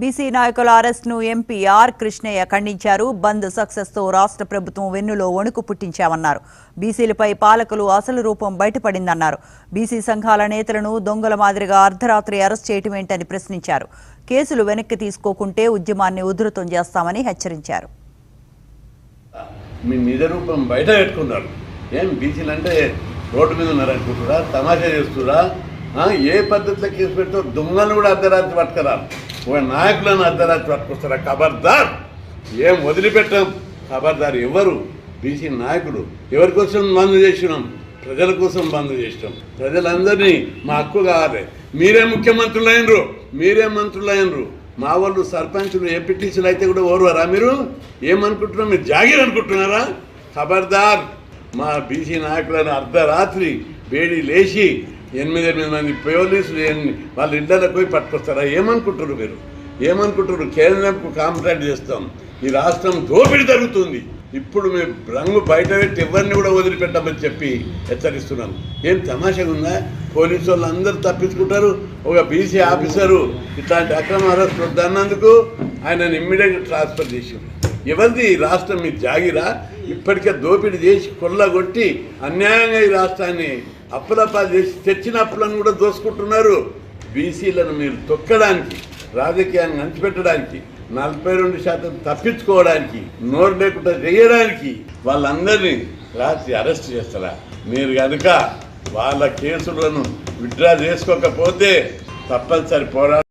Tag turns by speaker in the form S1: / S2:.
S1: BC నాయకుల అరెస్ట్ను MP are Krishnaiah ఖండించారు. బంద్ సక్సెస్తో రాష్ట్ర ప్రభుత్వం వెన్నులో వణుకు పుట్టించామన్నారు. బీసీలపై పాలకులు అసలు రూపం బయటపడిందన్నారు. బీసీ సంఘాల నేతలను దొంగల మాదిరిగా అర్ధరాత్రి అరెస్ట్ చేయటమేంటని ప్రశ్నించారు. కేసులు వెనక్కి తీసుకోకుంటే ఉద్యమాన్ని ఉధృతం చేస్తామని హెచ్చరించారు.
S2: రూపం బయట పెట్టుకున్నారు. ఏం బీసీలు అంటే రోడ్డు మీద ఉన్నారనుకుంటురా తమాషా చేస్తురా ఏ పద్ధతిలో కేసు పెడతావు దొంగలు కూడా అర్ధరాత్రి పట్టుకురారు? ఒక నాయకులను అర్ధరాత్రి పట్టుకొస్తారా ఖబర్దార్ ఏం వదిలిపెట్టాం? ఖబర్దార్ ఎవరు? బీసీ నాయకుడు. ఎవరి కోసం బంద్ చేసినాం? ప్రజల కోసం బంద్ చేసినాం. ప్రజలందరినీ మా హక్కు కావాలి. మీరే ముఖ్యమంత్రులు అయినరు మీరే మంత్రులు అయినరు మా వాళ్ళు సర్పంచులు ఏ అయితే కూడా ఓర్వరా మీరు? ఏమనుకుంటున్నారు మీరు జాగీర్ అనుకుంటున్నారా? ఖబర్దార్ మా బీసీ నాయకులను అర్ధరాత్రి వేడి లేచి ఎనిమిది ఎనిమిది మంది పోలీసులు వాళ్ళ ఇళ్ళకి పోయి పట్టుకొస్తారా? ఏమనుకుంటారు మీరు? ఏమనుకుంటారు కేంద్రంకు కాంప్లైంట్ చేస్తాం. ఈ రాష్ట్రం దోపిడీ జరుగుతుంది. ఇప్పుడు మేము రంగు బయట పెట్టి ఎవరిని కూడా వదిలిపెట్టమని చెప్పి హెచ్చరిస్తున్నాం. ఏం తమాషగా ఉందా? పోలీసు వాళ్ళు అందరూ తప్పించుకుంటారు. ఒక బీసీ ఆఫీసరు ఇట్లాంటి అక్రమ అరెస్ట్ వద్దన్నందుకు ఆయనను ఇమ్మీడియట్గా ట్రాన్స్ఫర్ చేసి ఎవరిది ఈ రాష్ట్రం మీరు జాగిరా. ఇప్పటికే దోపిడీ చేసి కొల్లగొట్టి అన్యాయంగా ఈ రాష్ట్రాన్ని అప్పులపాలు చేసి తెచ్చిన అప్పులను కూడా దోసుకుంటున్నారు. బీసీలను మీరు తొక్కడానికి రాజకీయాన్ని అంచిపెట్టడానికి నలభై రెండు శాతం తప్పించుకోవడానికి నోరు లేకుండా చేయడానికి వాళ్ళందరినీ రాత్రి అరెస్ట్ చేస్తారా? మీరు కనుక వాళ్ళ కేసులను విత్డ్రా చేసుకోకపోతే తప్పనిసరి పోరాటం.